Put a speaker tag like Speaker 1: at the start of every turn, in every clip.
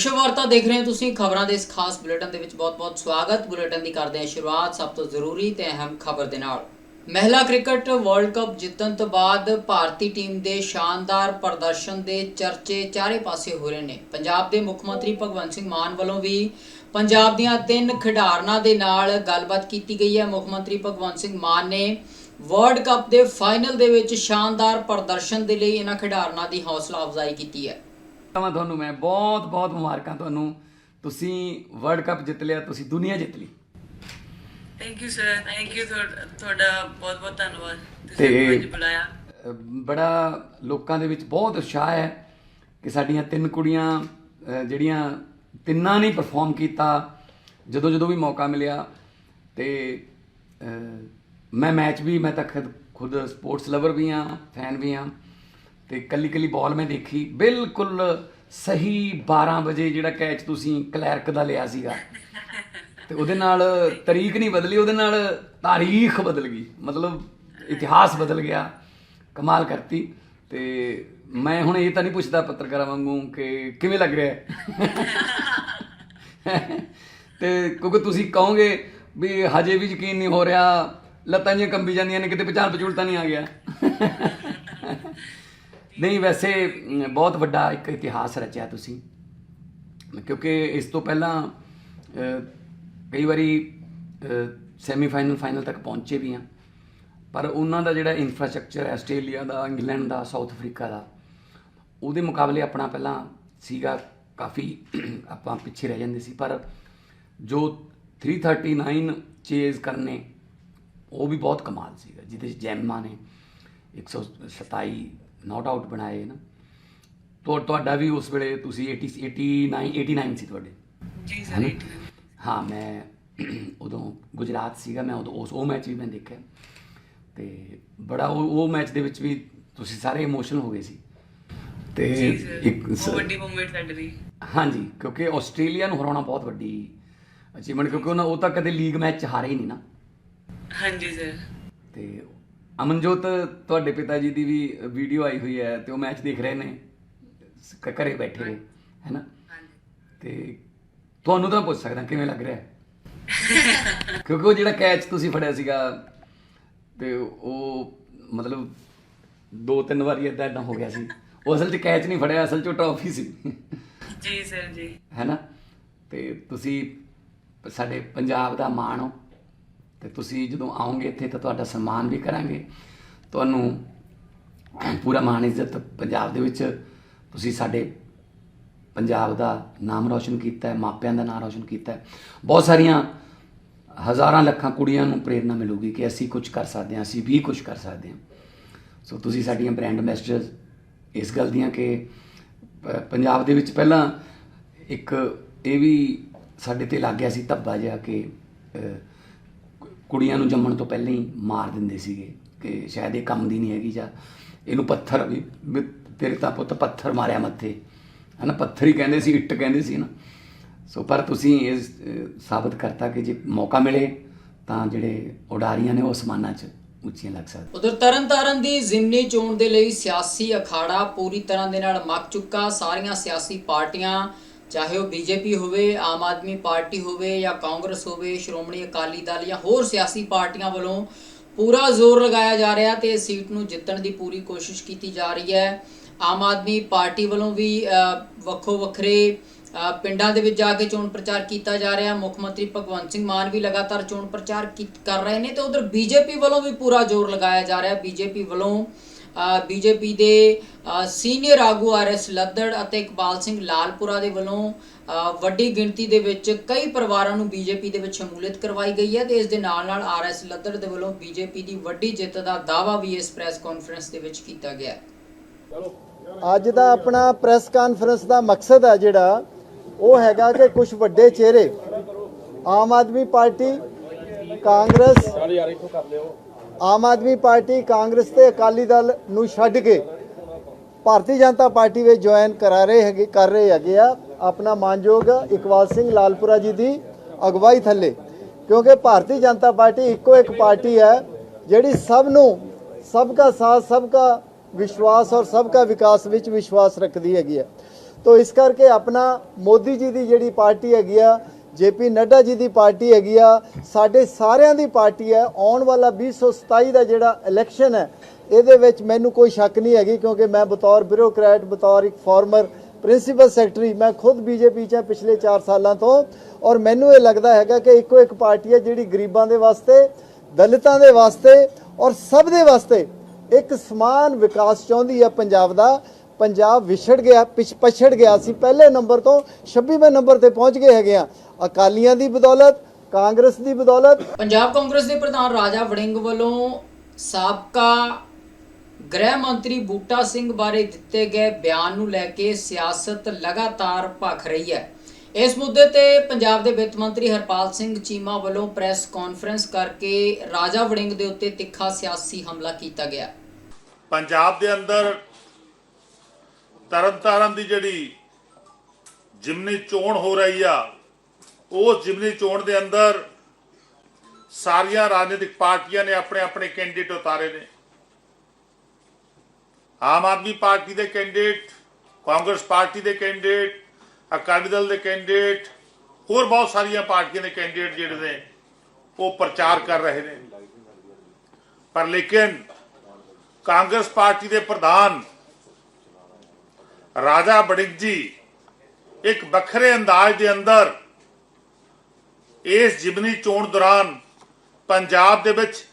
Speaker 1: ਵਿਸ਼ਵ ਵਾਰਤਾ ਦੇਖ ਰਹੇ ਹੋ ਤੁਸੀਂ, ਖਬਰਾਂ ਦੇ ਇਸ ਖਾਸ ਬੁਲੇਟਿਨ ਦੇ ਵਿੱਚ ਬਹੁਤ-ਬਹੁਤ ਸਵਾਗਤ। ਬੁਲੇਟਿਨ ਦੀ ਕਰਦੇ ਹਾਂ ਸ਼ੁਰੂਆਤ ਸਭ ਤੋਂ ਜ਼ਰੂਰੀ ਤੇ ਅਹਿਮ ਖਬਰ ਦੇ ਨਾਲ। ਮਹਿਲਾ ਕ੍ਰਿਕਟ ਵਰਲਡ ਕੱਪ ਜਿੱਤਣ ਤੋਂ ਬਾਅਦ ਭਾਰਤੀ ਟੀਮ ਦੇ ਸ਼ਾਨਦਾਰ ਪ੍ਰਦਰਸ਼ਨ ਦੇ ਚਰਚੇ ਚਾਰੇ ਪਾਸੇ ਹੋ ਰਹੇ ਨੇ। ਪੰਜਾਬ ਦੇ ਮੁੱਖ ਮੰਤਰੀ ਭਗਵੰਤ ਸਿੰਘ ਮਾਨ ਵੱਲੋਂ ਵੀ ਪੰਜਾਬ ਦੀਆਂ ਤਿੰਨ ਖਿਡਾਰਨਾਂ ਦੇ ਨਾਲ ਗੱਲਬਾਤ ਕੀਤੀ ਗਈ ਹੈ। ਮੁੱਖ ਮੰਤਰੀ ਭਗਵੰਤ ਸਿੰਘ ਮਾਨ ਨੇ ਵਰਲਡ ਕੱਪ ਦੇ ਫਾਈਨਲ ਦੇ ਵਿੱਚ ਸ਼ਾਨਦਾਰ ਪ੍ਰਦਰਸ਼ਨ ਦੇ ਲਈ ਇਹਨਾਂ ਖਿਡਾਰਨਾਂ ਦੀ ਹੌਸਲਾ ਅਫਜ਼ਾਈ ਕੀਤੀ ਹੈ।
Speaker 2: ਮੈਂ ਤੁਹਾਨੂੰ ਮੈਂ ਬਹੁਤ ਬਹੁਤ ਮੁਬਾਰਕਾਂ ਤੁਹਾਨੂੰ। ਤੁਸੀਂ ਵਰਲਡ ਕੱਪ ਜਿੱਤ ਲਿਆ ਤੁਸੀਂ ਦੁਨੀਆ ਜਿੱਤ ਲਈ।
Speaker 3: Thank you sir thank you ਤੁਹਾਡਾ ਬਹੁਤ ਬਹੁਤ ਧੰਨਵਾਦ। ਤੁਸੀਂ
Speaker 2: ਤੇ-
Speaker 3: ਮੈਨੂੰ ਬੁਲਾਇਆ।
Speaker 2: ਬੜਾ ਲੋਕਾਂ ਦੇ ਵਿੱਚ ਬਹੁਤ ਉਤਸ਼ਾਹ ਹੈ ਕਿ ਸਾਡੀਆਂ ਤਿੰਨ ਕੁੜੀਆਂ ਜਿਹੜੀਆਂ ਤਿੰਨਾਂ ਨੇ ਪਰਫਾਰਮ ਕੀਤਾ ਜਦੋਂ ਜਦੋਂ ਵੀ ਮੌਕਾ ਮਿਲਿਆ। ਤੇ ਮੈਂ ਮੈਚ ਵੀ ਮੈਂ ਤਾਂ ਖੁਦ ਖੁਦ ਸਪੋਰਟਸ ਲਵਰ ਵੀ ਹਾਂ ਫੈਨ ਵੀ ਹਾਂ। ਤੇ ਕੱਲੀ ਕੱਲੀ ਬਾਲ ਮੈਂ ਦੇਖੀ, ਬਿਲਕੁਲ ਸਹੀ 12 ਵਜੇ ਜਿਹੜਾ ਕੈਚ ਤੁਸੀਂ ਕਲੈਰਕ ਦਾ ਲਿਆ ਸੀਗਾ। ਤੇ ਉਹਦੇ ਨਾਲ ਤਰੀਕ ਨਹੀਂ ਬਦਲੀ, ਉਹਦੇ ਨਾਲ ਤਾਰੀਖ ਬਦਲ ਗਈ। ਮਤਲਬ ਇਤਿਹਾਸ ਬਦਲ ਗਿਆ, ਕਮਾਲ ਕਰਤੀ। ਤੇ ਮੈਂ ਹੁਣ ਇਹ ਤਾਂ ਨਹੀਂ ਪੁੱਛਦਾ ਪੱਤਰਕਾਰਾਂ ਵਾਂਗੂ ਕਿ ਕਿਵੇਂ ਲੱਗ ਰਿਹਾ ਹੈ? ਤੇ ਕਿਉਂਕਿ ਤੁਸੀਂ ਕਹੋਗੇ ਵੀ ਹਜੇ ਵੀ ਯਕੀਨ ਨਹੀਂ ਹੋ ਰਿਹਾ, ਲੱਤਾਂ ਜਿਹੀਆਂ ਕੰਬੀ ਜਾਂਦੀਆਂ ਨੇ, ਕਿਤੇ ਪਛਾਣ ਪਛੂਣ ਤਾਂ ਨਹੀਂ ਆ ਗਿਆ। ਨਹੀਂ, ਵੈਸੇ ਬਹੁਤ ਵੱਡਾ ਇੱਕ ਇਤਿਹਾਸ ਰਚਿਆ ਤੁਸੀਂ। ਕਿਉਂਕਿ ਇਸ ਤੋਂ ਪਹਿਲਾਂ ਕਈ ਵਾਰੀ ਸੈਮੀਫਾਈਨਲ ਫਾਈਨਲ ਤੱਕ ਪਹੁੰਚੇ ਵੀ ਆ। ਪਰ ਉਹਨਾਂ ਦਾ ਜਿਹੜਾ ਇਨਫਰਾਸਟ੍ਰਕਚਰ ਹੈ, ਆਸਟ੍ਰੇਲੀਆ ਦਾ, ਇੰਗਲੈਂਡ ਦਾ, ਸਾਊਥ ਅਫਰੀਕਾ ਦਾ, ਉਹਦੇ ਮੁਕਾਬਲੇ ਆਪਣਾ ਪਹਿਲਾਂ ਸੀਗਾ ਕਾਫੀ, ਆਪਾਂ ਪਿੱਛੇ ਰਹਿ ਜਾਂਦੇ ਸੀ। ਪਰ ਜੋ 339 ਚੇਜ਼ ਕਰਨੇ, ਉਹ ਵੀ ਬਹੁਤ ਕਮਾਲ ਸੀਗਾ, ਜਿਹਦੇ ਚ ਜੈਮਾ ਨੇ 127 ਨਾਟ ਆਊਟ ਬਣਾਏ ਨਾ। ਤੁਹਾ- ਤੁਹਾਡਾ ਵੀ ਉਸ ਵੇਲੇ ਤੁਸੀਂ 80 89 89 ਸੀ ਤੁਹਾਡੇ।
Speaker 3: ਜੀ? ਸਰ
Speaker 2: ਹਾਂ ਮੈਂ ਉਦੋਂ ਗੁਜਰਾਤ ਸੀਗਾ ਮੈਂ ਉਦੋਂ ਉਸ ਉਹ ਮੈਚ ਵੀ ਮੈਂ ਦੇਖਿਆ। ਤੇ ਬੜਾ ਉਹ ਉਹ ਮੈਚ ਦੇ ਵਿੱਚ ਵੀ ਤੁਸੀਂ ਸਾਰੇ ਇਮੋਸ਼ਨਲ ਹੋ ਗਏ ਸੀ। ਤੇ ਇੱਕ
Speaker 3: ਵੱਡੀ ਮੂਵਮੈਂਟ ਸਾਡੇ ਲਈ।
Speaker 2: ਹਾਂਜੀ ਕਿਉਂਕਿ ਆਸਟ੍ਰੇਲੀਆ ਨੂੰ ਹਰਾਉਣਾ ਬਹੁਤ ਵੱਡੀ ਅਚੀਵਮੈਂਟ ਕਿਉਂਕਿ ਉਹਨਾਂ ਉਹ ਤਾਂ ਕਦੇ ਲੀਗ ਮੈਚ ਹਾਰੇ ਹੀ ਨਹੀਂ ਨਾ।
Speaker 3: ਹਾਂਜੀ ਸਰ।
Speaker 2: ਤੇ ਅਮਨਜੋਤ ਤੁਹਾਡੇ ਪਿਤਾ ਜੀ ਦੀ ਵੀ ਵੀਡੀਓ ਆਈ ਹੋਈ ਹੈ ਤੇ ਉਹ ਮੈਚ ਦੇਖ ਰਹੇ ਨੇ। ਘਰੇ ਬੈਠੇ ਨੇ ਹੈ ਨਾ
Speaker 3: ਹਾਂਜੀ
Speaker 2: ਤੇ ਤੁਹਾਨੂੰ ਤਾਂ ਪੁੱਛ ਸਕਦਾ ਕਿਵੇਂ ਲੱਗ ਰਿਹਾ? ਹੈ? ਕਿਉਂਕਿ ਉਹ ਜਿਹੜਾ ਕੈਚ ਤੁਸੀਂ ਫੜਿਆ ਸੀਗਾ ਤੇ ਉਹ ਮਤਲਬ ਦੋ ਤਿੰਨ ਵਾਰੀ ਏਦਾਂ ਏਦਾਂ ਹੋ ਗਿਆ ਸੀ। ਉਹ ਅਸਲ 'ਚ ਕੈਚ ਨਹੀਂ ਫੜਿਆ ਅਸਲ 'ਚ ਉਹ ਟਰਾਫੀ ਸੀ।
Speaker 3: ਜੀ ਸਰ ਜੀ।
Speaker 2: ਹੈ ਨਾ ਤੇ ਤੁਸੀਂ ਸਾਡੇ ਪੰਜਾਬ ਦਾ ਮਾਣ ਹੋ। ਤੇ ਤੁਸੀਂ ਜਦੋਂ ਆਓਗੇ ਇੱਥੇ ਤਾਂ ਤੁਹਾਡਾ ਸਨਮਾਨ ਵੀ ਕਰਾਂਗੇ। ਤੁਹਾਨੂੰ ਪੂਰਾ ਮਾਣ ਇੱਜ਼ਤ ਪੰਜਾਬ ਦੇ ਵਿੱਚ ਤੁਸੀਂ ਸਾਡੇ ਪੰਜਾਬ ਦਾ ਨਾਮ ਰੌਸ਼ਨ ਕੀਤਾ ਹੈ, ਮਾਪਿਆਂ ਦਾ ਨਾਮ ਰੌਸ਼ਨ ਕੀਤਾ ਹੈ। ਬਹੁਤ ਸਾਰੀਆਂ ਹਜ਼ਾਰਾਂ ਲੱਖਾਂ ਕੁੜੀਆਂ ਨੂੰ ਪ੍ਰੇਰਣਾ ਮਿਲੂਗੀ ਕਿ ਅਸੀਂ ਕੁਝ ਕਰ ਸਕਦੇ ਹਾਂ, ਅਸੀਂ ਵੀ ਕੁਝ ਕਰ ਸਕਦੇ ਹਾਂ। ਸੋ ਤੁਸੀਂ ਸਾਡੀਆਂ ਬ੍ਰਾਂਡ ਐਂਬੈਸਡਰਸ ਇਸ ਗੱਲ ਦੀਆਂ ਕਿ ਪੰਜਾਬ ਦੇ ਵਿੱਚ ਪਹਿਲਾਂ ਇੱਕ ਇਹ ਵੀ ਸਾਡੇ ਤੇ ਲੱਗ ਗਿਆ ਸੀ ਧੱਬਾ ਜਿਹਾ ਕਿ ਕੁੜੀਆਂ ਨੂੰ ਜੰਮਣ ਤੋਂ ਪਹਿਲਾਂ ਹੀ ਮਾਰ ਦਿੰਦੇ ਸੀਗੇ ਕਿ ਸ਼ਾਇਦ ਇਹ ਕੰਮ ਦੀ ਨਹੀਂ ਹੈਗੀ ਜਾਂ ਇਹਨੂੰ ਪੱਥਰ ਵੀ ਵੀ ਤੇਰੇ ਤਾਂ ਪੁੱਤ ਪੱਥਰ ਮਾਰਿਆ ਮੱਥੇ। ਹਨਾ, ਪੱਥਰ ਹੀ ਕਹਿੰਦੇ ਸੀ, ਇੱਟ ਕਹਿੰਦੇ ਸੀ ਨਾ। ਸੋ ਪਰ ਤੁਸੀਂ ਇਹ ਸਾਬਤ ਕਰਤਾ ਕਿ ਜੇ ਮੌਕਾ ਮਿਲੇ ਤਾਂ ਜਿਹੜੇ ਉਡਾਰੀਆਂ ਨੇ ਉਹ ਅਸਮਾਨਾਂ 'ਚ ਉੱਚੀਆਂ ਲੱਗ ਸਕਦੀਆਂ।
Speaker 1: ਉਧਰ ਤਰਨਤਾਰਨ ਦੀ ਜ਼ਿਮਨੀ ਚੋਣ ਦੇ ਲਈ ਸਿਆਸੀ ਅਖਾੜਾ ਪੂਰੀ ਤਰ੍ਹਾਂ ਦੇ ਨਾਲ ਮੱਕ ਚੁੱਕਾ। ਸਾਰੀਆਂ ਸਿਆਸੀ ਪਾਰਟੀਆਂ ਚਾਹੇ ਉਹ ਬੀਜੇਪੀ ਹੋਵੇ, ਆਮ ਆਦਮੀ ਪਾਰਟੀ ਹੋਵੇ ਜਾਂ ਕਾਂਗਰਸ ਹੋਵੇ, ਸ਼੍ਰੋਮਣੀ ਅਕਾਲੀ ਦਲ ਜਾਂ ਹੋਰ ਸਿਆਸੀ ਪਾਰਟੀਆਂ ਵੱਲੋਂ ਪੂਰਾ ਜ਼ੋਰ ਲਗਾਇਆ ਜਾ ਰਿਹਾ ਤੇ ਇਸ ਸੀਟ ਨੂੰ ਜਿੱਤਣ ਦੀ ਪੂਰੀ ਕੋਸ਼ਿਸ਼ ਕੀਤੀ ਜਾ ਰਹੀ ਹੈ। ਆਮ ਆਦਮੀ ਪਾਰਟੀ ਵੱਲੋਂ ਵੀ ਵੱਖੋ ਵੱਖਰੇ ਪਿੰਡਾਂ ਦੇ ਵਿੱਚ ਜਾ ਕੇ ਚੋਣ ਪ੍ਰਚਾਰ ਕੀਤਾ ਜਾ ਰਿਹਾ। ਮੁੱਖ ਮੰਤਰੀ ਭਗਵੰਤ ਸਿੰਘ ਮਾਨ ਵੀ ਲਗਾਤਾਰ ਚੋਣ ਪ੍ਰਚਾਰ ਕੀ- ਕਰ ਰਹੇ ਨੇ ਤੇ ਉਧਰ ਬੀਜੇਪੀ ਵੱਲੋਂ ਵੀ ਪੂਰਾ ਜ਼ੋਰ ਲਗਾਇਆ ਜਾ ਰਿਹਾ। ਬੀਜੇਪੀ ਵੱਲੋਂ ਬੀਜੇਪੀ ਦੇ ਸੀਨੀਅਰ ਆਗੂ ਆਰਐਸ ਲੱਦੜ ਅਤੇ ਇਕਬਾਲ ਸਿੰਘ ਲਾਲਪੁਰਾ ਦੇ ਵੱਲੋਂ ਵੱਡੀ ਗਿਣਤੀ ਦੇ ਵਿੱਚ ਕਈ ਪਰਿਵਾਰਾਂ ਨੂੰ ਬੀਜੇਪੀ ਦੇ ਵਿੱਚ ਸ਼ਮੂਲੀਅਤ ਕਰਵਾਈ ਗਈ ਹੈ ਤੇ ਇਸ ਦੇ ਨਾਲ ਨਾਲ ਆਰਐਸ ਲੱਦੜ ਦੇ ਵੱਲੋਂ ਬੀਜੇਪੀ ਦੀ ਵੱਡੀ ਜਿੱਤ ਦਾ ਦਾਅਵਾ ਵੀ ਇਸ ਪ੍ਰੈਸ ਕਾਨਫਰੰਸ ਦੇ ਵਿੱਚ ਕੀਤਾ ਗਿਆ
Speaker 4: ਅੱਜ ਦਾ ਆਪਣਾ ਪ੍ਰੈਸ ਕਾਨਫਰੰਸ ਦਾ ਮਕਸਦ ਹੈ ਜਿਹੜਾ, ਉਹ ਹੈਗਾ ਕਿ ਕੁਝ ਵੱਡੇ ਚਿਹਰੇ, ਆਮ ਆਦਮੀ ਪਾਰਟੀ, ਕਾਂਗਰਸ ਆਮ ਆਦਮੀ ਪਾਰਟੀ ਕਾਂਗਰਸ ਤੇ ਅਕਾਲੀ ਦਲ ਨੂੰ ਛੱਡ ਕੇ ਭਾਰਤੀ ਜਨਤਾ ਪਾਰਟੀ ਵਿੱਚ ਜੁਆਇਨ ਕਰਾ ਰਹੇ ਹੈਗੇ, ਕਰ ਰਹੇ ਹੈਗੇ ਆ। ਆਪਣਾ ਮਾਨਯੋਗ ਇਕਬਾਲ ਸਿੰਘ ਲਾਲਪੁਰਾ ਜੀ ਦੀ ਅਗਵਾਈ ਥੱਲੇ। ਕਿਉਂਕਿ ਭਾਰਤੀ ਜਨਤਾ ਪਾਰਟੀ ਇੱਕੋ ਇੱਕ ਪਾਰਟੀ ਹੈ, ਜਿਹੜੀ ਸਭ ਨੂੰ, ਸਭ ਦਾ ਸਾਥ, ਸਭ ਦਾ ਵਿਸ਼ਵਾਸ ਔਰ ਸਭ ਦਾ ਵਿਕਾਸ ਵਿੱਚ ਵਿਸ਼ਵਾਸ ਰੱਖਦੀ ਹੈਗੀ ਹੈ। ਤੋ ਇਸ ਕਰਕੇ ਆਪਣਾ ਮੋਦੀ ਜੀ ਦੀ ਜਿਹੜੀ ਪਾਰਟੀ ਹੈਗੀ ਆ ਜੇਪੀ ਨੱਡਾ ਜੀ ਦੀ ਪਾਰਟੀ ਹੈਗੀ ਆ, ਸਾਡੇ ਸਾਰਿਆਂ ਦੀ ਪਾਰਟੀ ਹੈ, ਆਉਣ ਵਾਲਾ 2027 ਦਾ ਜਿਹੜਾ ਇਲੈਕਸ਼ਨ ਹੈ, ਇਹਦੇ ਵਿੱਚ ਮੈਨੂੰ ਕੋਈ ਸ਼ੱਕ ਨਹੀਂ ਹੈਗੀ ਕਿਉਂਕਿ ਮੈਂ ਬਤੌਰ ਬਿਊਰੋਕਰੈਟ, ਬਤੌਰ ਇੱਕ ਫਾਰਮਰ, ਪ੍ਰਿੰਸੀਪਲ ਸੈਕਟਰੀ, ਮੈਂ ਖੁਦ ਬੀਜੇਪੀ 'ਚ ਹਾਂ ਪਿਛਲੇ 4 ਸਾਲਾਂ ਤੋਂ ਔਰ ਮੈਨੂੰ ਇਹ ਲੱਗਦਾ ਹੈਗਾ ਕਿ ਇੱਕੋ ਇੱਕ ਪਾਰਟੀ ਹੈ ਜਿਹੜੀ ਗਰੀਬਾਂ ਦੇ ਵਾਸਤੇ, ਦਲਿਤਾਂ ਦੇ ਵਾਸਤੇ ਔਰ ਸਭ ਦੇ ਵਾਸਤੇ ਇੱਕ ਸਮਾਨ ਵਿਕਾਸ ਚਾਹੁੰਦੀ ਹੈ ਪੰਜਾਬ ਦਾ। ਪੰਜਾਬ ਵਿਛੜ ਗਿਆ ਪਿਛ ਪਛੜ ਗਿਆ ਸੀ। ਪਹਿਲੇ ਨੰਬਰ ਤੋਂ 26ਵੇਂ ਨੰਬਰ ਤੇ ਪਹੁੰਚ ਗਏ ਹੈਗੇ ਆ। ਅਕਾਲੀਆਂ ਦੀ ਬਦੌਲਤ ਕਾਂਗਰਸ ਦੀ ਬਦੌਲਤ।
Speaker 1: ਪੰਜਾਬ ਕਾਂਗਰਸ ਦੇ ਪ੍ਰਧਾਨ ਰਾਜਾ ਵੜਿੰਗ ਵੱਲੋਂ ਸਾਬਕਾ ਗ੍ਰਹਿ ਮੰਤਰੀ ਬੂਟਾ ਸਿੰਘ ਬਾਰੇ ਦਿੱਤੇ ਗਏ ਬਿਆਨ ਨੂੰ ਲੈ ਕੇ ਸਿਆਸਤ ਲਗਾਤਾਰ ਭਖ ਰਹੀ ਹੈ। ਇਸ ਮੁੱਦੇ ਤੇ ਪੰਜਾਬ ਦੇ ਵਿੱਤ ਮੰਤਰੀ ਹਰਪਾਲ ਸਿੰਘ ਚੀਮਾ ਵੱਲੋਂ ਪ੍ਰੈਸ ਕਾਨਫਰੰਸ ਕਰਕੇ ਰਾਜਾ ਵੜਿੰਗ ਦੇ ਉੱਤੇ ਤਿੱਖਾ ਸਿਆਸੀ ਹਮਲਾ ਕੀਤਾ ਗਿਆ।
Speaker 5: ਪੰਜਾਬ ਦੇ ਅੰਦਰ ਤਰਨਤਾਰਨ ਦੀ ਜਿਹੜੀ ਜਿਮਨੀ ਚੋਣ ਹੋ ਰਹੀ ਆ ਉਸ ਜਿਮਨੀ ਚੋਣ ਦੇ ਅੰਦਰ ਸਾਰੀਆਂ ਰਾਜਨੀਤਿਕ ਪਾਰਟੀਆਂ ਨੇ ਆਪਣੇ ਆਪਣੇ ਕੈਂਡੀਡੇਟ ਉਤਾਰੇ ਨੇ। ਆਮ ਆਦਮੀ ਪਾਰਟੀ ਦੇ ਕੈਂਡੀਡੇਟ, ਕਾਂਗਰਸ ਪਾਰਟੀ ਦੇ ਕੈਂਡੀਡੇਟ, ਅਕਾਲੀ ਦਲ ਦੇ ਕੈਂਡੀਡੇਟ, ਹੋਰ ਬਹੁਤ ਸਾਰੀਆਂ ਪਾਰਟੀਆਂ ਦੇ ਕੈਂਡੀਡੇਟ ਜਿਹੜੇ ਨੇ, ਉਹ ਪ੍ਰਚਾਰ ਕਰ ਰਹੇ ਨੇ। ਪਰ ਲੇਕਿਨ ਕਾਂਗਰਸ ਪਾਰਟੀ ਦੇ ਪ੍ਰਧਾਨ ਰਾਜਾ ਬੜਿੰਗ ਜੀ, ਇੱਕ ਵੱਖਰੇ ਅੰਦਾਜ਼ ਦੇ ਅੰਦਰ ਇਸ ਜਿਬਨੀ ਚੋਣ ਦੌਰਾਨ ਪੰਜਾਬ ਦੇ ਵਿੱਚ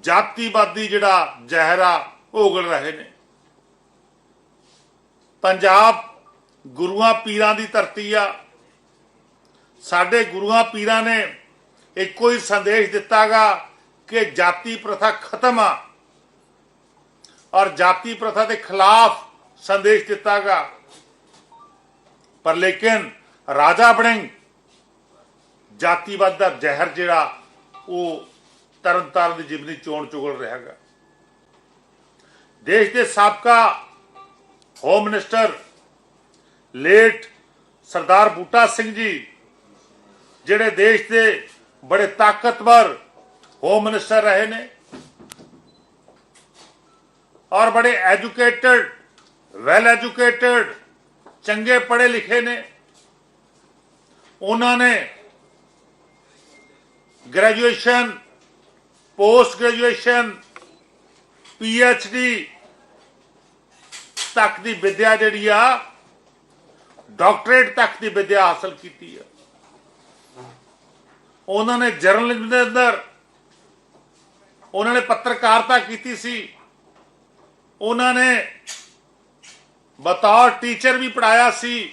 Speaker 5: ਜਾਤੀਵਾਦੀ ਜਿਹੜਾ ਜ਼ਹਿਰਾ ਉਗਲ ਰਹੇ ਨੇ। ਪੰਜਾਬ ਗੁਰੂਆਂ ਪੀਰਾਂ ਦੀ ਧਰਤੀ ਆ। ਸਾਡੇ ਗੁਰੂਆਂ ਪੀਰਾਂ ਨੇ ਇੱਕੋ ਹੀ ਸੰਦੇਸ਼ ਦਿੱਤਾਗਾ ਕਿ ਜਾਤੀ ਪ੍ਰਥਾ ਖਤਮ ਆ ਔਰ ਜਾਤੀ ਪ੍ਰਥਾ ਦੇ ਖਿਲਾਫ ਸੰਦੇਸ਼ ਦਿੱਤਾਗਾ। ਪਰ ਲੇਕਿਨ ਰਾਜਾ ਬਣਿੰਗ ਜਾਤੀਵਾਦ ਦਾ ਜ਼ਹਿਰ ਜਿਹੜਾ, ਉਹ ਤਰਨਤਾਰਨ ਦੀ ਜਿਮਨੀ ਚੋਣ ਚੁਗਲ ਰਿਹਾਗਾ। ਦੇਸ਼ ਦੇ ਸਾਬਕਾ home minister late Sardar Buta Singh ji, ਜਿਹੜੇ ਦੇਸ਼ ਦੇ ਬੜੇ ਤਾਕਤਵਰ ਹੋਮ ਮਿਨਿਸਟਰ ਰਹੇ ਨੇ ਔਰ ਬੜੇ ਐਜੂਕੇਟਡ ਵੈਲ ਐਜੂਕੇਟਡ ਚੰਗੇ ਪੜ੍ਹੇ ਲਿਖੇ ਨੇ। ਉਹਨਾਂ ਨੇ graduation post graduation P H D ਤੱਕ ਦੀ ਵਿਦਿਆ ਜਿਹੜੀ ਆ ਡਾਕਟਰੇਟ ਤੱਕ ਦੀ ਵਿਦਿਆ ਹਾਸਲ ਕੀਤੀ ਆ। ਉਹਨਾਂ ਨੇ ਜਰਨਲਿਜ਼ਮ ਦੇ ਅੰਦਰ ਉਹਨਾਂ ਨੇ ਪੱਤਰਕਾਰਤਾ ਕੀਤੀ ਸੀ। ਉਹਨਾਂ ਨੇ ਬਤੌਰ ਟੀਚਰ ਵੀ ਪੜਾਇਆ ਸੀ,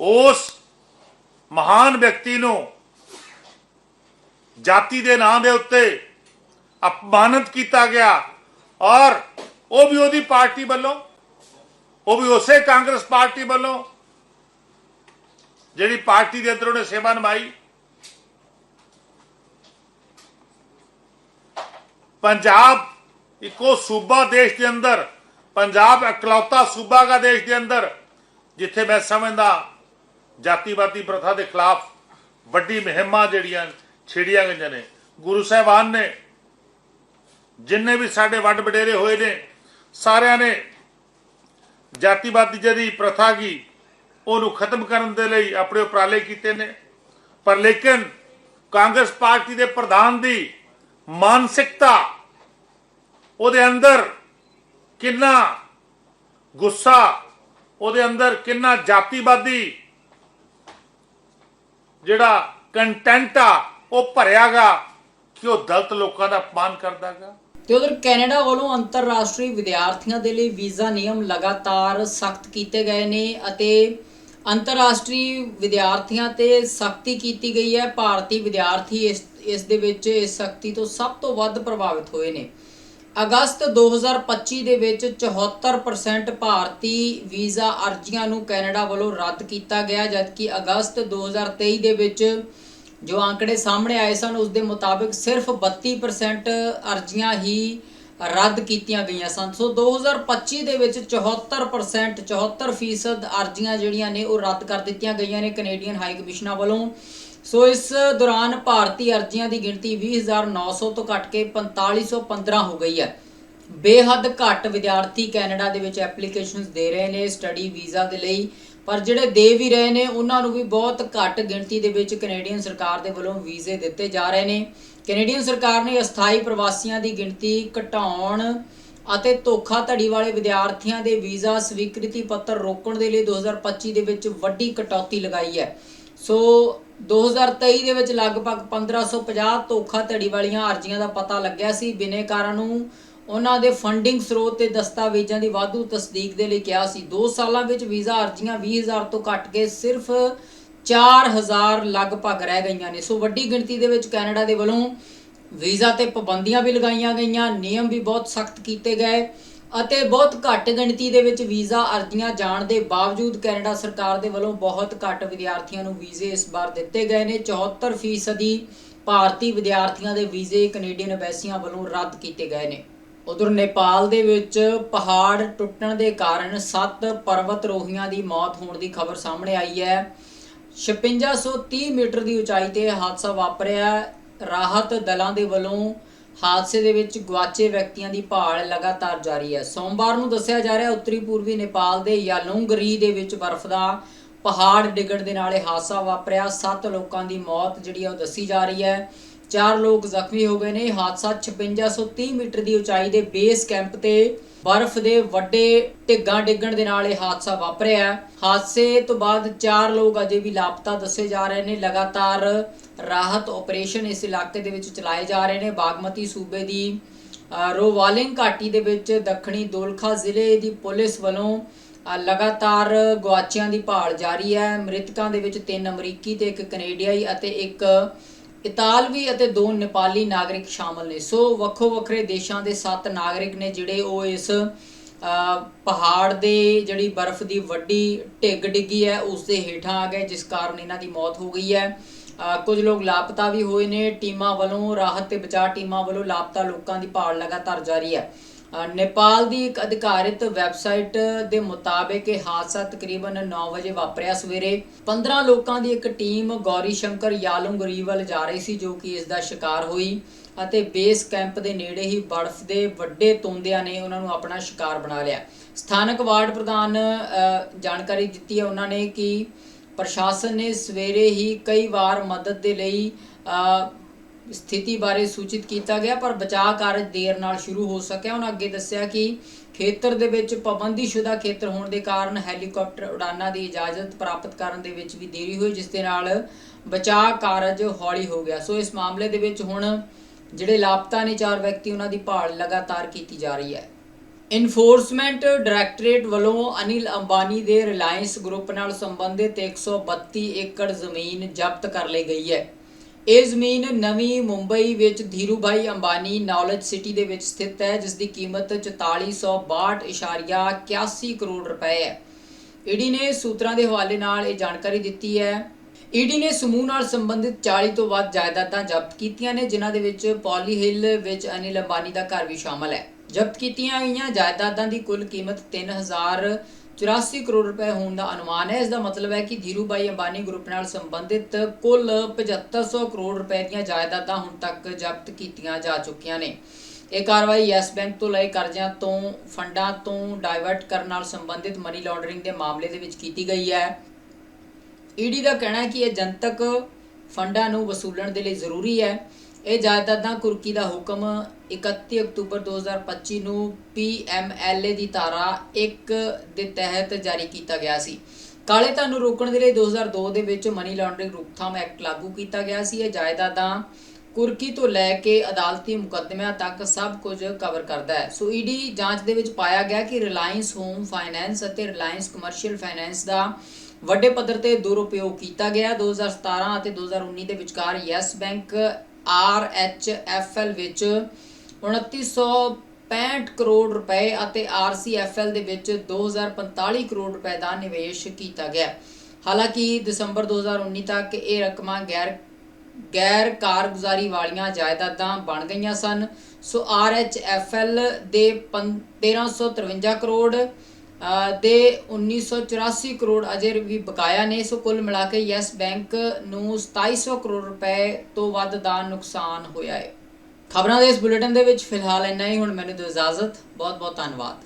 Speaker 5: ਉਸ ਮਹਾਨ ਵਿਅਕਤੀ ਨੂੰ ਜਾਤੀ ਦੇ ਨਾਂ ਦੇ ਉੱਤੇ ਅਪਮਾਨਿਤ ਕੀਤਾ ਗਿਆ ਔਰ ਉਹ ਵੀ ਉਹਦੀ ਪਾਰਟੀ ਵੱਲੋਂ, ਉਹ ਵੀ ਉਸੇ ਕਾਂਗਰਸ ਪਾਰਟੀ ਵੱਲੋਂ, ਜਿਹੜੀ ਪਾਰਟੀ ਦੇ ਅੰਦਰ ਉਹਨੇ ਸੇਵਾ ਨਿਭਾਈ। ਪੰਜਾਬ ਇੱਕੋ ਸੂਬਾ ਦੇਸ਼ ਦੇ ਅੰਦਰ ਪੰਜਾਬ ਇਕਲੌਤਾ ਸੂਬਾ ਦਾ ਦੇਸ਼ ਦੇ ਅੰਦਰ, ਜਿੱਥੇ ਮੈਂ ਸਮਝਦਾ ਜਾਤੀਵਾਦੀ ਪ੍ਰਥਾ ਦੇ ਖਿਲਾਫ ਵੱਡੀ ਮੁਹਿੰਮਾਂ ਜਿਹੜੀਆਂ ਛੇੜੀਆਂ ਗਈਆਂ ਨੇ, ਗੁਰੂ ਸਾਹਿਬਾਨ ਨੇ, ਜਿੰਨੇ ਵੀ ਸਾਡੇ ਵੱਡ ਵਡੇਰੇ ਹੋਏ ਨੇ, ਸਾਰਿਆਂ ਨੇ ਜਾਤੀਵਾਦੀ ਜਿਹੜੀ ਪ੍ਰਥਾ ਕੀ ਉਹਨੂੰ ਖਤਮ ਕਰਨ ਦੇ ਲਈ ਆਪਣੇ ਉਪਰਾਲੇ ਕੀਤੇ ਨੇ। ਪਰ ਲੇਕਿਨ ਕਾਂਗਰਸ ਪਾਰਟੀ ਦੇ ਪ੍ਰਧਾਨ ਦੀ ਮਾਨਸਿਕਤਾ ਉਹਦੇ ਅੰਦਰ ਕਿੰਨਾ ਗੁੱਸਾ, ਉਹਦੇ ਅੰਦਰ ਕਿੰਨਾ ਜਾਤੀਵਾਦੀ ਜਿਹੜਾ ਕੰਟੈਂਟ ਆ, ਉਹ ਭਰਿਆਗਾ ਕਿ ਉਹ ਦਲਤ ਲੋਕਾਂ ਦਾ ਅਪਮਾਨ ਕਰਦਾਗਾ।
Speaker 1: ਤੇ ਉਧਰ ਕੈਨੇਡਾ ਵੱਲੋਂ ਅੰਤਰਰਾਸ਼ਟਰੀ ਵਿਦਿਆਰਥੀਆਂ ਦੇ ਲਈ ਵੀਜ਼ਾ ਨਿਯਮ ਲਗਾਤਾਰ ਸਖਤ ਕੀਤੇ ਗਏ ਨੇ ਅਤੇ ਅੰਤਰਰਾਸ਼ਟਰੀ ਵਿਦਿਆਰਥੀਆਂ ਤੇ ਸਖਤੀ ਕੀਤੀ ਗਈ ਹੈ। ਭਾਰਤੀ ਵਿਦਿਆਰਥੀ ਇਸ ਇਸ ਦੇ ਵਿੱਚ ਇਸ ਸਖਤੀ ਤੋਂ ਸਭ ਤੋਂ ਵੱਧ ਪ੍ਰਭਾਵਿਤ ਹੋਏ ਨੇ। ਅਗਸਤ 2025 ਦੇ ਵਿੱਚ 74% ਭਾਰਤੀ ਵੀਜ਼ਾ ਅਰਜ਼ੀਆਂ ਨੂੰ ਕੈਨੇਡਾ ਵੱਲੋਂ ਰੱਦ ਕੀਤਾ ਗਿਆ, ਜਦਕਿ ਅਗਸਤ 2023 ਦੇ ਵਿੱਚ ਜੋ ਅੰਕੜੇ ਸਾਹਮਣੇ ਆਏ ਸਨ ਉਸ ਦੇ ਮੁਤਾਬਿਕ ਸਿਰਫ 32% ਅਰਜ਼ੀਆਂ ਹੀ ਰੱਦ ਕੀਤੀਆਂ ਗਈਆਂ ਸਨ। ਸੋ 2025 ਦੇ ਵਿੱਚ 74% 74% ਅਰਜ਼ੀਆਂ ਜਿਹੜੀਆਂ ਨੇ ਉਹ ਰੱਦ ਕਰ ਦਿੱਤੀਆਂ ਗਈਆਂ ਨੇ ਕੈਨੇਡੀਅਨ ਹਾਈ ਕਮਿਸ਼ਨਾਂ ਵੱਲੋਂ। ਸੋ ਇਸ ਦੌਰਾਨ ਭਾਰਤੀ ਅਰਜ਼ੀਆਂ ਦੀ ਗਿਣਤੀ 20900 ਤੋਂ ਘਟ ਕੇ 4515 ਹੋ ਗਈ ਹੈ। ਬੇਹੱਦ ਘੱਟ ਵਿਦਿਆਰਥੀ ਕੈਨੇਡਾ ਦੇ ਵਿੱਚ ਐਪਲੀਕੇਸ਼ਨਸ ਦੇ ਰਹੇ ਨੇ, ਸਟੱਡੀ ਵੀਜ਼ਾ ਦੇ ਲਈ। ਪਰ ਜਿਹੜੇ ਦੇ ਵੀ ਰਹੇ ਨੇ, ਉਹਨਾਂ ਨੂੰ ਵੀ ਬਹੁਤ ਘੱਟ ਗਿਣਤੀ ਦੇ ਵਿੱਚ ਕੈਨੇਡੀਅਨ ਸਰਕਾਰ ਦੇ ਵੱਲੋਂ ਵੀਜ਼ੇ ਦਿੱਤੇ ਜਾ ਰਹੇ ਨੇ। ਕੈਨੇਡੀਅਨ ਸਰਕਾਰ ਨੇ ਅਸਥਾਈ ਪ੍ਰਵਾਸੀਆਂ ਦੀ ਗਿਣਤੀ ਘਟਾਉਣ ਅਤੇ ਧੋਖਾਧੜੀ ਵਾਲੇ ਵਿਦਿਆਰਥੀਆਂ ਦੇ ਵੀਜ਼ਾ ਸਵੀਕ੍ਰਿਤੀ ਪੱਤਰ ਰੋਕਣ ਦੇ ਲਈ 2025 ਦੇ ਵਿੱਚ ਵੱਡੀ ਕਟੌਤੀ ਲਗਾਈ ਹੈ। ਸੋ 2023 ਦੇ ਵਿੱਚ ਲਗਭਗ 1550 ਧੋਖਾਧੜੀ ਵਾਲੀਆਂ ਅਰਜ਼ੀਆਂ ਦਾ ਪਤਾ ਲੱਗਿਆ ਸੀ। ਬਿਨੇਕਾਰਾਂ ਨੂੰ ਉਹਨਾਂ ਦੇ ਫੰਡਿੰਗ ਸਰੋਤ ਤੇ ਦਸਤਾਵੇਜ਼ਾਂ ਦੀ ਵਾਧੂ ਤਸਦੀਕ ਦੇ ਲਈ ਕਿਹਾ ਸੀ। 2 ਸਾਲਾਂ ਵਿੱਚ ਵੀਜ਼ਾ ਅਰਜ਼ੀਆਂ 20000 ਤੋਂ ਘਟ ਕੇ ਸਿਰਫ 4000 ਲਗਭਗ ਰਹਿ ਗਈਆਂ ਨੇ। ਸੋ ਵੱਡੀ ਗਿਣਤੀ ਦੇ ਵਿੱਚ ਕੈਨੇਡਾ ਦੇ ਵੱਲੋਂ ਵੀਜ਼ਾ ਤੇ ਪਾਬੰਦੀਆਂ ਵੀ ਲਗਾਈਆਂ ਗਈਆਂ। ਨਿਯਮ ਵੀ ਬਹੁਤ ਸਖਤ ਕੀਤੇ ਗਏ। ਅਤੇ ਬਹੁਤ ਘੱਟ ਗਿਣਤੀ ਦੇ ਵਿੱਚ ਵੀਜ਼ਾ ਅਰਜ਼ੀਆਂ ਜਾਣ ਦੇ ਬਾਵਜੂਦ ਕੈਨੇਡਾ ਸਰਕਾਰ ਦੇ ਵੱਲੋਂ ਬਹੁਤ ਘੱਟ ਵਿਦਿਆਰਥੀਆਂ ਨੂੰ ਵੀਜ਼ੇ ਇਸ ਵਾਰ ਦਿੱਤੇ ਗਏ ਨੇ। 74% ਭਾਰਤੀ ਵਿਦਿਆਰਥੀਆਂ ਦੇ ਵੀਜ਼ੇ ਕੈਨੇਡੀਅਨ ਐਮਬੈਸੀਆਂ ਵੱਲੋਂ ਰੱਦ ਕੀਤੇ ਗਏ ਨੇ। ਉਧਰ ਨੇਪਾਲ ਦੇ ਵਿੱਚ ਪਹਾੜ ਟੁੱਟਣ ਦੇ ਕਾਰਨ 7 ਪਰਬਤ ਰੋਹੀਆਂ ਦੀ ਮੌਤ ਹੋਣ ਦੀ ਖਬਰ ਸਾਹਮਣੇ ਆਈ ਹੈ। 5630 ਮੀਟਰ ਦੀ ਉਚਾਈ ਤੇ ਹਾਦਸਾ ਵਾਪਰਿਆ। ਰਾਹਤ ਦਲਾਂ ਦੇ ਵੱਲੋਂ ਹਾਦਸੇ ਦੇ ਵਿੱਚ ਗਵਾਚੇ ਵਿਅਕਤੀਆਂ ਦੀ ਭਾਲ ਲਗਾਤਾਰ ਜਾਰੀ ਹੈ। ਸੋਮਵਾਰ ਨੂੰ ਦੱਸਿਆ ਜਾ ਰਿਹਾ, ਉੱਤਰੀ ਪੂਰਬੀ ਨੇਪਾਲ ਦੇ ਯਾਲੁੰਗਰੀ ਦੇ ਵਿੱਚ ਬਰਫ਼ ਦਾ ਪਹਾੜ ਡਿੱਗਣ ਦੇ ਨਾਲ ਇਹ ਹਾਦਸਾ ਵਾਪਰਿਆ। 7 ਲੋਕਾਂ ਦੀ ਮੌਤ ਜਿਹੜੀ ਆ ਉਹ ਦੱਸੀ ਜਾ ਰਹੀ ਹੈ। ਚਾਰ ਲੋਕ ਜ਼ਖਮੀ ਹੋ ਗਏ ਨੇ। ਇਹ ਹਾਦਸਾ 5630 ਮੀਟਰ ਦੀ ਉਚਾਈ ਦੇ ਬੇਸ ਕੈਂਪ ਤੇ ਬਰਫ਼ ਦੇ ਵੱਡੇ ਢਿੱਗਾਂ ਡਿੱਗਣ ਦੇ ਨਾਲ ਇਹ ਹਾਦਸਾ ਵਾਪਰਿਆ। ਹੈ। ਹਾਦਸੇ ਤੋਂ ਬਾਅਦ ਚਾਰ ਲੋਕ ਅਜੇ ਵੀ ਲਾਪਤਾ ਦੱਸੇ ਜਾ ਰਹੇ ਨੇ। ਲਗਾਤਾਰ ਰਾਹਤ ਆਪਰੇਸ਼ਨ ਇਸ ਇਲਾਕੇ ਦੇ ਵਿੱਚ ਚਲਾਏ ਜਾ ਰਹੇ ਨੇ। ਬਾਗਮਤੀ ਸੂਬੇ ਦੀ ਰੋਵਾਲਿੰਗ ਘਾਟੀ ਦੇ ਵਿੱਚ ਦੱਖਣੀ ਦੋਲਖਾ ਜ਼ਿਲ੍ਹੇ ਦੀ ਪੁਲਿਸ ਵੱਲੋਂ ਲਗਾਤਾਰ ਗਵਾਚਿਆਂ ਦੀ ਭਾਲ ਜਾਰੀ ਹੈ। ਮ੍ਰਿਤਕਾਂ ਦੇ ਵਿੱਚ ਤਿੰਨ ਅਮਰੀਕੀ ਤੇ ਇੱਕ ਕੈਨੇਡੀਆਈ ਅਤੇ ਇੱਕ ਇਤਾਲਵੀ ਅਤੇ ਦੋ ਨੇਪਾਲੀ ਨਾਗਰਿਕ ਸ਼ਾਮਲ ਨੇ। ਸੋ ਵੱਖੋ ਵੱਖਰੇ ਦੇਸ਼ਾਂ ਦੇ ਸੱਤ ਨਾਗਰਿਕ ਨੇ ਜਿਹੜੇ ਉਹ ਇਸ ਪਹਾੜ ਦੇ ਜਿਹੜੀ ਬਰਫ਼ ਦੀ ਵੱਡੀ ਢਿੱਗ ਡਿੱਗੀ ਹੈ, ਉਸ ਦੇ ਹੇਠਾਂ ਆ ਗਏ, ਜਿਸ ਕਾਰਨ ਇਹਨਾਂ ਦੀ ਮੌਤ ਹੋ ਗਈ ਹੈ। ਕੁਝ ਲੋਕ ਲਾਪਤਾ ਵੀ ਹੋਏ ਨੇ ਟੀਮਾਂ ਵੱਲੋਂ ਰਾਹਤ ਤੇ ਬਚਾਅ ਟੀਮਾਂ ਵੱਲੋਂ ਲਾਪਤਾ ਲੋਕਾਂ ਦੀ ਭਾਲ ਲਗਾਤਾਰ ਜਾਰੀ ਹੈ। ਨੇਪਾਲ ਦੀ ਇੱਕ ਅਧਿਕਾਰਿਤ ਵੈਬਸਾਈਟ ਦੇ ਮੁਤਾਬਕ ਇਹ ਹਾਦਸਾ ਤਕਰੀਬਨ 9 ਵਜੇ ਵਾਪਰਿਆ ਸਵੇਰੇ। 15 ਲੋਕਾਂ ਦੀ ਇੱਕ ਟੀਮ ਗੌਰੀ ਸ਼ੰਕਰ ਯਾਲੁੰਗਰੀ ਵੱਲ ਜਾ ਰਹੀ ਸੀ ਜੋ ਕਿ ਇਸ ਦਾ ਸ਼ਿਕਾਰ ਹੋਈ ਅਤੇ ਬੇਸ ਕੈਂਪ ਦੇ ਨੇੜੇ ਹੀ ਬਰਫ਼ ਦੇ ਵੱਡੇ ਤੋਂਦਿਆਂ ਨੇ ਉਹਨਾਂ ਨੂੰ ਆਪਣਾ ਸ਼ਿਕਾਰ ਬਣਾ ਲਿਆ। ਸਥਾਨਕ ਵਾਰਡ ਪ੍ਰਧਾਨ ਅ, ਜਾਣਕਾਰੀ ਦਿੱਤੀ ਹੈ ਉਹਨਾਂ ਨੇ ਕਿ ਪ੍ਰਸ਼ਾਸਨ ਨੇ ਸਵੇਰੇ ਹੀ ਕਈ ਵਾਰ ਮਦਦ ਦੇ ਲਈ ਸਥਿਤੀ ਬਾਰੇ ਸੂਚਿਤ ਕੀਤਾ ਗਿਆ, ਪਰ ਬਚਾਅ ਕਾਰਜ ਦੇਰ ਨਾਲ ਸ਼ੁਰੂ ਹੋ ਸਕਿਆ। ਉਹਨਾਂ ਅੱਗੇ ਦੱਸਿਆ ਕਿ ਖੇਤਰ ਦੇ ਵਿੱਚ ਪਾਬੰਦੀਸ਼ੁਦਾ ਖੇਤਰ ਹੋਣ ਦੇ ਕਾਰਨ ਹੈਲੀਕਾਪਟਰ ਉਡਾਨਾਂ ਦੀ ਇਜਾਜ਼ਤ ਪ੍ਰਾਪਤ ਕਰਨ ਦੇ ਵਿੱਚ ਵੀ ਦੇਰੀ ਹੋਈ, ਜਿਸ ਦੇ ਨਾਲ ਬਚਾਅ ਕਾਰਜ ਹੌਲੀ ਹੋ ਗਿਆ। ਸੋ ਇਸ ਮਾਮਲੇ ਦੇ ਵਿੱਚ ਹੁਣ ਜਿਹੜੇ ਲਾਪਤਾ ਨੇ ਚਾਰ ਵਿਅਕਤੀ, ਉਹਨਾਂ ਦੀ ਭਾਲ ਲਗਾਤਾਰ ਕੀਤੀ ਜਾ ਰਹੀ ਹੈ। ਇਨਫੋਰਸਮੈਂਟ ਡਾਇਰੈਕਟੋਰੇਟ ਵੱਲੋਂ ਅਨਿਲ ਅੰਬਾਨੀ ਦੇ ਰਿਲਾਇੰਸ ਗਰੁੱਪ ਨਾਲ ਸੰਬੰਧਿਤ 132 ਏਕੜ ਜ਼ਮੀਨ ਜ਼ਬਤ ਕਰ ਲਈ ਗਈ ਹੈ। ਇਹ ਜ਼ਮੀਨ ਨਵੀਂ ਮੁੰਬਈ ਵਿੱਚ ਧੀਰੂਭਾਈ ਅੰਬਾਨੀ ਨੌਲੇਜ ਸਿਟੀ ਦੇ ਵਿੱਚ ਸਥਿਤ ਹੈ ਜਿਸ ਦੀ ਕੀਮਤ 4462.81 ਕਰੋੜ ਰੁਪਏ ਹੈ। ਈਡੀ ਨੇ ਸੂਤਰਾਂ ਦੇ ਹਵਾਲੇ ਨਾਲ ਇਹ ਜਾਣਕਾਰੀ ਦਿੱਤੀ ਹੈ। ਈਡੀ ਨੇ ਸਮੂਹ ਨਾਲ ਸੰਬੰਧਿਤ 40 ਤੋਂ ਵੱਧ ਜਾਇਦਾਦਾਂ ਜ਼ਬਤ ਕੀਤੀਆਂ ਨੇ, ਜਿਨ੍ਹਾਂ ਦੇ ਵਿੱਚ ਪੌਲੀ ਹਿੱਲ ਵਿੱਚ ਅਨਿਲ ਅੰਬਾਨੀ ਦਾ ਘਰ ਵੀ ਸ਼ਾਮਲ ਹੈ। ਜ਼ਬਤ ਕੀਤੀਆਂ ਗਈਆਂ। ਜਾਇਦਾਦਾਂ ਦੀ ਕੁੱਲ ਕੀਮਤ 3084 ਕਰੋੜ ਰੁਪਏ ਹੋਣ ਦਾ ਅਨੁਮਾਨ ਹੈ। ਇਸ ਦਾ ਮਤਲਬ ਹੈ ਕਿ ਧੀਰੂਭਾਈ ਅੰਬਾਨੀ ਗਰੁੱਪ ਨਾਲ ਸੰਬੰਧਿਤ ਕੁੱਲ 7500 ਕਰੋੜ ਰੁਪਏ ਦੀਆਂ ਜਾਇਦਾਦਾਂ ਹੁਣ ਤੱਕ ਜ਼ਬਤ ਕੀਤੀਆਂ ਜਾ ਚੁੱਕੀਆਂ ਨੇ। ਇਹ ਕਾਰਵਾਈ ਯੈਸ ਬੈਂਕ ਤੋਂ ਲਏ ਕਰਜ਼ਿਆਂ ਤੋਂ, ਫੰਡਾਂ ਤੋਂ ਡਾਇਵਰਟ ਕਰਨ ਨਾਲ ਸੰਬੰਧਿਤ ਮਨੀ ਲਾਂਡਰਿੰਗ ਦੇ ਮਾਮਲੇ ਦੇ ਵਿੱਚ ਕੀਤੀ ਗਈ ਹੈ। ਈਡੀ ਦਾ ਕਹਿਣਾ ਹੈ ਕਿ ਇਹ ਜਨਤਕ ਫੰਡਾਂ ਨੂੰ ਵਸੂਲਣ ਦੇ ਲਈ ਜ਼ਰੂਰੀ ਹੈ। ਇਹ ਜਾਇਦਾਦਾਂ ਕੁਰਕੀ ਦਾ ਹੁਕਮ 31 ਅਕਤੂਬਰ 2025 ਨੂੰ ਪੀਐਮਐਲਏ ਦੀ ਧਾਰਾ 1 ਦੇ ਤਹਿਤ ਜਾਰੀ ਕੀਤਾ ਗਿਆ ਸੀ। ਕਾਲੇ ਧਨ ਨੂੰ ਰੋਕਣ ਦੇ ਲਈ 2002 ਦੇ ਵਿੱਚ ਮਨੀ ਲਾਂਡਰਿੰਗ ਰੋਕਥਾਮ ਐਕਟ ਲਾਗੂ ਕੀਤਾ ਗਿਆ ਸੀ। ਇਹ ਜਾਇਦਾਦਾਂ ਕੁਰਕੀ ਤੋਂ ਲੈ ਕੇ ਅਦਾਲਤੀ ਮੁਕੱਦਮਿਆਂ ਤੱਕ ਸਭ ਕੁਝ ਕਵਰ ਕਰਦਾ ਹੈ। ਸੋ ਈਡੀ ਜਾਂਚ ਦੇ ਵਿੱਚ ਪਾਇਆ ਗਿਆ ਕਿ ਰਿਲਾਇੰਸ ਹੋਮ ਫਾਈਨੈਂਸ ਅਤੇ ਰਿਲਾਇੰਸ ਕਮਰਸ਼ੀਅਲ ਫਾਈਨੈਂਸ ਦਾ ਵੱਡੇ ਪੱਧਰ ਤੇ ਦੁਰਉਪਯੋਗ ਕੀਤਾ ਗਿਆ। 2017 ਅਤੇ 2019 ਦੇ ਵਿਚਕਾਰ Yes Bank R H F RHFL ਵਿੱਚ 2965 ਕਰੋੜ ਰੁਪਏ ਅਤੇ ਆਰ ਸੀ ਐੱਫ ਆਰਸੀਐਫਐਲ ਦੇ ਵਿੱਚ 2045 ਕਰੋੜ ਰੁਪਏ ਦਾ ਨਿਵੇਸ਼ ਕੀਤਾ ਗਿਆ। ਹਾਲਾਂਕਿ ਦਸੰਬਰ 2019 ਤੱਕ ਇਹ ਰਕਮਾਂ ਗੈਰ ਗੈਰ ਕਾਰਗੁਜ਼ਾਰੀ ਵਾਲੀਆਂ ਜਾਇਦਾਦਾਂ ਬਣ ਗਈਆਂ ਸਨ। ਸੋ ਆਰਐਚਐਫਐਲ ਦੇ ਪੰ- 1353 ਕਰੋੜ ਦੇ 1984 ਕਰੋੜ ਅਜੇ ਵੀ ਬਕਾਇਆ ਨੇ, ਸੋ ਕੁੱਲ ਮਿਲਾ ਕੇ ਯੈਸ ਬੈਂਕ ਨੂੰ 2700 ਕਰੋੜ ਰੁਪਏ ਤੋਂ ਵੱਧ ਦਾ ਨੁਕਸਾਨ ਹੋਇਆ ਹੈ। ਖਬਰਾਂ ਦੇ ਇਸ ਬੁਲੇਟਿਨ ਦੇ ਵਿੱਚ ਫਿਲਹਾਲ ਇੰਨਾ ਹੀ। ਹੁਣ ਮੈਨੂੰ ਦਿਓ ਇਜਾਜ਼ਤ। ਬਹੁਤ ਬਹੁਤ ਧੰਨਵਾਦ।